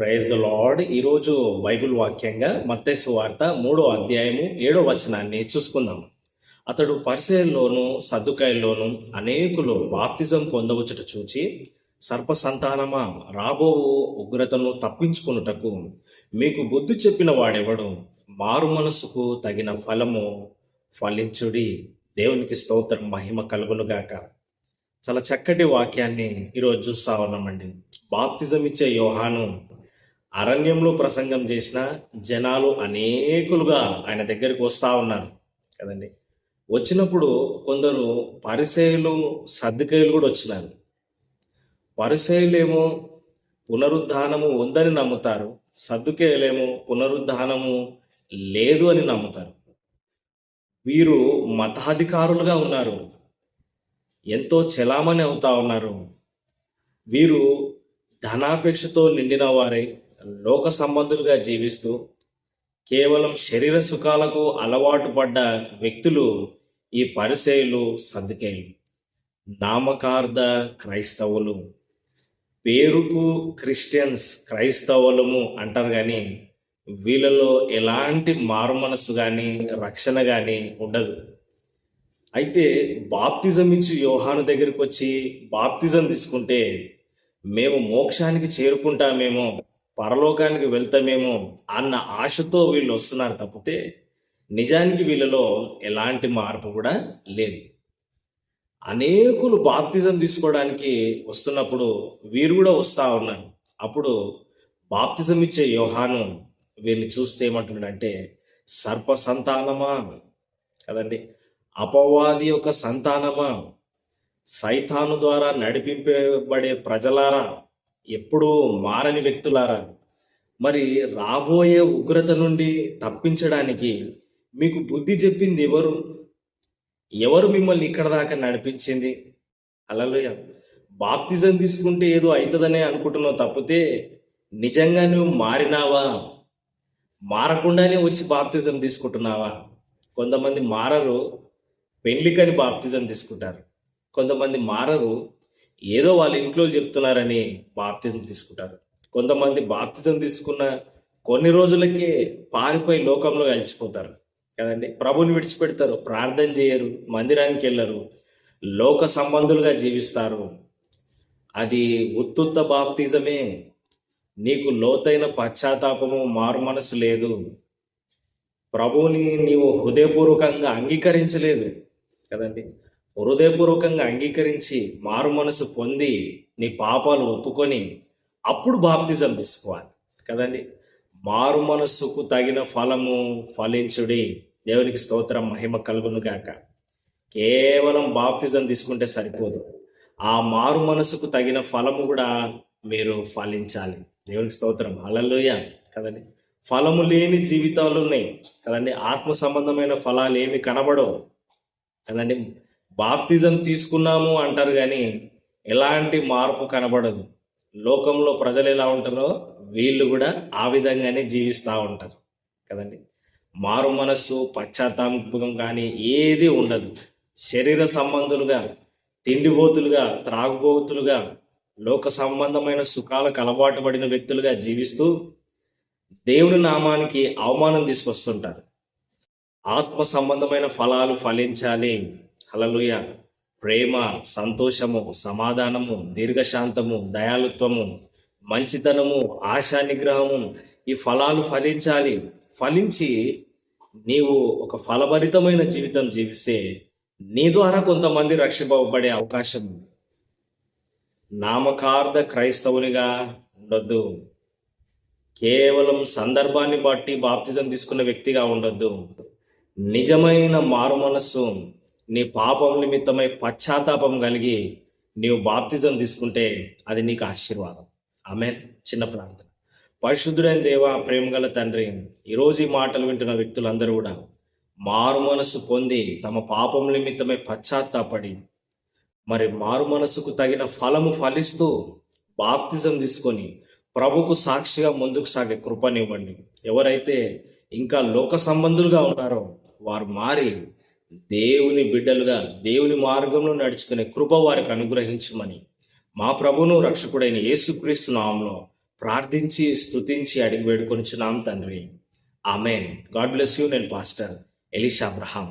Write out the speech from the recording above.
Praise lord ఈరోజు Bible వాక్యంగా మత్తేసు వార్త మూడో అధ్యాయము ఏడో వచనాన్ని చూసుకుందాం. అతడు పరిచయంలోను సర్దుకాయల్లోను అనేకులు బాప్తిజం పొందవచ్చుట చూచి సర్ప సంతానమా రాబో ఉగ్రతను తప్పించుకొనుటకు మీకు బుద్ధి చెప్పిన వాడెవడు? మారు మనసుకు తగిన ఫలము ఫలించుడి. దేవునికి స్తోత్రం మహిమ కలుగునుగాక చాలా చక్కటి వాక్యాన్ని ఈరోజు చూస్తా ఉన్నామండి. బాప్తిజం ఇచ్చే యోహాను అరణ్యంలో ప్రసంగం చేసిన జనాలు అనేకులుగా ఆయన దగ్గరికి వస్తూ ఉన్నారు. కదండి? వచ్చినప్పుడు కొందరు పరిసయులు సర్దికేయులు కూడా వచ్చినారు. పరిసయులేమో పునరుద్ధానము ఉందని నమ్ముతారు సర్దుకేయులేమో పునరుద్ధానము లేదు అని నమ్ముతారు. వీరు మతాధికారులుగా ఉన్నారు. ఎంతో చెలామణి అవుతా ఉన్నారు. వీరు ధనాపేక్షతో నిండిన వారై లోక సంబంధులుగా జీవిస్తూ కేవలం శరీర సుఖాలకు అలవాటు పడ్డ వ్యక్తులు ఈ పరిసేయులు సర్దికేయులు నామకార్థ క్రైస్తవులు. పేరుకు క్రిస్టియన్స్ క్రైస్తవులము అంటారు కానీ వీళ్ళలో ఎలాంటి మారు కానీ రక్షణ కానీ ఉండదు. అయితే బాప్తిజం ఇచ్చి యోహాను దగ్గరికి వచ్చి బాప్తిజం తీసుకుంటే మేము మోక్షానికి చేరుకుంటామేమో పరలోకానికి వెళ్తామేమో అన్న ఆశతో వీళ్ళు వస్తున్నారు తప్పితే నిజానికి వీళ్ళలో ఎలాంటి మార్పు కూడా లేదు. అనేకులు బాప్తిజం తీసుకోవడానికి వస్తున్నప్పుడు వీరు కూడా వస్తూ ఉన్నారు. అప్పుడు బాప్తిజం ఇచ్చే యోహాను వీరిని చూస్తే ఏమంటున్నాడంటే సర్ప సంతానమా కదండి అపవాది యొక్క సంతానమా? సైతాను ద్వారా నడిపింపబడే ప్రజలారా? ఎప్పుడూ మారని వ్యక్తులారా? మరి రాబోయే ఉగ్రత నుండి తప్పించడానికి మీకు బుద్ధి చెప్పింది ఎవరు? ఎవరు మిమ్మల్ని ఇక్కడ దాకా నడిపించింది? అలలోయ బాప్తిజం తీసుకుంటే ఏదో అవుతుందనే అనుకుంటున్నావు తప్పితే నిజంగా నువ్వు మారినావా? మారకుండానే వచ్చి బాప్తిజం తీసుకుంటున్నావా? కొంతమంది మారరు పెళ్ళికని బాప్తిజం తీసుకుంటారు. కొంతమంది మారరు ఏదో వాళ్ళ ఇంట్లో చెప్తున్నారని బాప్తిజం తీసుకుంటారు. కొంతమంది బాప్తిజం తీసుకున్న కొన్ని రోజులకే పారిపోయి లోకంలో కలిసిపోతారు. కదండి? ప్రభుని విడిచిపెడతారు. ప్రార్థన చేయరు. మందిరానికి వెళ్ళరు. లోక సంబంధులుగా జీవిస్తారు. అది ఉత్తుత్త బాప్తిజమే. నీకు లోతైన పశ్చాత్తాపము మారు మనసు లేదు. ప్రభువుని నీవు హృదయపూర్వకంగా అంగీకరించలేదు. కదండి? హృదయపూర్వకంగా అంగీకరించి మారు మనసు పొంది నీ పాపాలు ఒప్పుకొని అప్పుడు బాప్తిజం తీసుకోవాలి. కదండి? మారు మనస్సుకు తగిన ఫలము ఫలించుడి. దేవునికి స్తోత్రం మహిమ కలుగును గాక. కేవలం బాప్తిజం తీసుకుంటే సరిపోదు. ఆ మారు మనసుకు తగిన ఫలము కూడా మీరు ఫలించాలి. దేవునికి స్తోత్రం. అలలోయ కదండి? ఫలము లేని జీవితాలు ఉన్నాయి. కదండి? ఆత్మ సంబంధమైన ఫలాలు ఏమి కనబడవు. కదండి? బాప్తిజం తీసుకున్నాము అంటారు కానీ ఎలాంటి మార్పు కనబడదు. లోకంలో ప్రజలు ఎలా ఉంటారో వీళ్ళు కూడా ఆ విధంగానే జీవిస్తూ ఉంటారు. కదండి? మారు మనస్సు పశ్చాత్తాపం కానీ ఏది ఉండదు. శరీర సంబంధులుగా తిండిబోతులుగా త్రాగుబోతులుగా లోక సంబంధమైన సుఖాలకు అలవాటు పడిన వ్యక్తులుగా జీవిస్తూ దేవుని నామానికి అవమానం తీసుకొస్తుంటారు. ఆత్మ సంబంధమైన ఫలాలు ఫలించాలి. హలలుయ ప్రేమ సంతోషము సమాధానము దీర్ఘశాంతము దయాలుత్వము మంచితనము ఆశా నిగ్రహము ఈ ఫలాలు ఫలించాలి. ఫలించి నీవు ఒక ఫలభరితమైన జీవితం జీవిస్తే నీ ద్వారా కొంతమంది రక్షింపబడే అవకాశం. నామకార్థ క్రైస్తవునిగా ఉండొద్దు. కేవలం సందర్భాన్ని బట్టి బాప్తిజం తీసుకున్న వ్యక్తిగా ఉండొద్దు. నిజమైన మారు మనస్సు నీ పాపం నిమిత్తమై పశ్చాత్తాపం కలిగి నీవు బాప్తిజం తీసుకుంటే అది నీకు ఆశీర్వాదం. ఆమె చిన్న ప్రార్థన. పరిశుద్ధుడైన దేవ ప్రేమగల తండ్రి ఈరోజు ఈ మాటలు వింటున్న వ్యక్తులందరూ కూడా మారు మనస్సు పొంది తమ పాపం నిమిత్తమై పశ్చాత్తాపడి మరి మారు మనసుకు తగిన ఫలము ఫలిస్తూ బాప్తిజం తీసుకొని ప్రభుకు సాక్షిగా ముందుకు సాగే కృపనివ్వండి. ఎవరైతే ఇంకా లోక సంబంధులుగా ఉన్నారో వారు మారి దేవుని బిడ్డలుగా దేవుని మార్గంలో నడుచుకునే కృప వారికి అనుగ్రహించమని మా ప్రభును రక్షకుడైన యేసుక్రీస్తు నామంలో ప్రార్థించి స్తుతించి అడిగి వేడుకొనిచున్నాం తండ్రి. ఆమెన్. God bless you. నేను పాస్టర్ ఎలీషా అబ్రహాం.